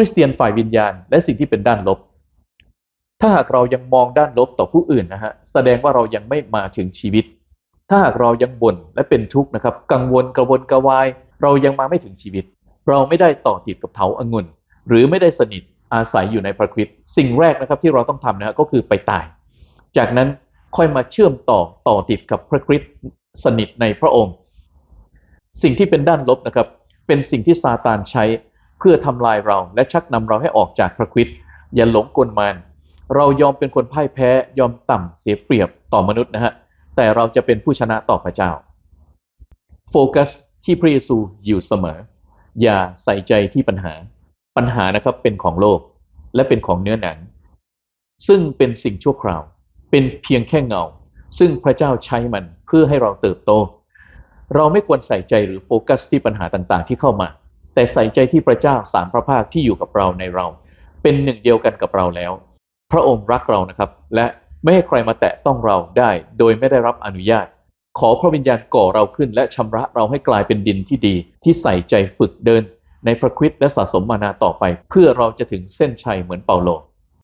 ริสเตียนฝ่ายวิญญาณ และสิ่งที่เป็นด้านลบ ถ้าหากเรายังมองด้านลบต่อผู้อื่นนะฮะแสดงว่าเรายังไม่มาถึงชีวิต ถ้าหากเรายังบ่นและเป็นทุกข์นะครับ กังวลกระวนกระวาย เรายังมาไม่ถึงชีวิต เราไม่ได้ต่อติดกับเถาองุ่น หรือไม่ได้สนิทอาศัยอยู่ในพระคริสต์สิ่งแรกนะครับที่เราต้องทำนะฮะก็คือไปตาย จากนั้นค่อยมาเชื่อมต่อต่อติดกับพระคริสต์สนิทในพระองค์ สิ่งที่เป็นด้านลบนะครับ เป็นสิ่งที่ซาตานใช้ เพื่อทำลายเราและชักนำเราให้ออกจากพระคริสต์อย่าหลงกลมานเรายอมเป็นคนพ่ายแพ้ยอมต่ำเสียเปรียบต่อมนุษย์นะฮะแต่เราจะเป็นผู้ชนะต่อพระเจ้า โฟกัสที่พระเยซูอยู่เสมอ อย่าใส่ใจที่ปัญหา ปัญหานะครับเป็นของโลกและเป็นของเนื้อหนัง ซึ่งเป็นสิ่งชั่วคราว เป็นเพียงแค่เงา ซึ่งพระเจ้าใช้มันเพื่อให้เราเติบโต เราไม่ควรใส่ใจหรือโฟกัสที่ปัญหาต่างๆ ที่เข้ามา แต่ใส่ใจที่พระเจ้าสามพระภาคที่อยู่กับเราในเรา เป็นหนึ่งเดียวกันกับเราแล้ว พระองค์รักเรานะครับ และไม่ให้ใครมาแตะต้องเราได้ โดยไม่ได้รับอนุญาต ขอพระวิญญาณก่อเราขึ้น และชำระเราให้กลายเป็นดินที่ดี ที่ใส่ใจฝึกเดิน ในพระคริสต์และสะสมมานาต่อไป เพื่อเราจะถึงเส้นชัยเหมือนเปาโล